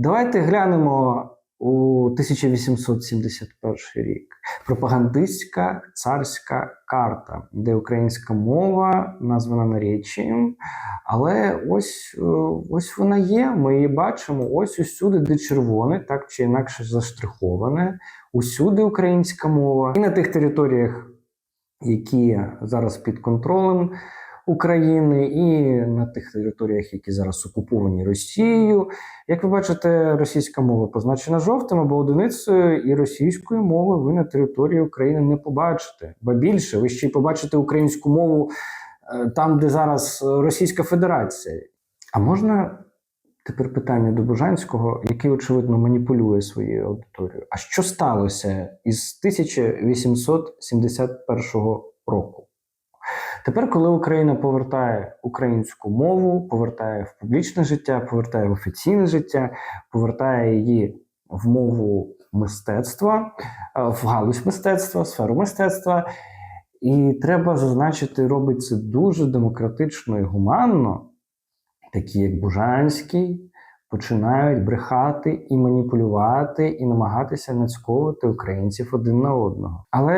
Давайте глянемо у 1871 рік. Пропагандистська царська карта, де українська мова названа наречієм. Але ось, е, ось вона є. Ми її бачимо. Ось усюди, де червоне, так чи інакше заштриховане. Усюди українська мова. І на тих територіях, які зараз під контролем України, і на тих територіях, які зараз окуповані Росією. Як ви бачите, російська мова позначена жовтим або одиницею, і російської мови ви на території України не побачите. Ба більше, ви ще й побачите українську мову е, там, де зараз Російська Федерація. А можна тепер питання до Бужанського, який, очевидно, маніпулює своєю аудиторією. А що сталося із 1871 року? Тепер, коли Україна повертає українську мову, повертає в публічне життя, повертає в офіційне життя, повертає її в мову мистецтва, е, в галузь мистецтва, сферу мистецтва. І треба зазначити, робить це дуже демократично і гуманно, такі як Бужанський, починають брехати і маніпулювати, і намагатися нацьковувати українців один на одного. Але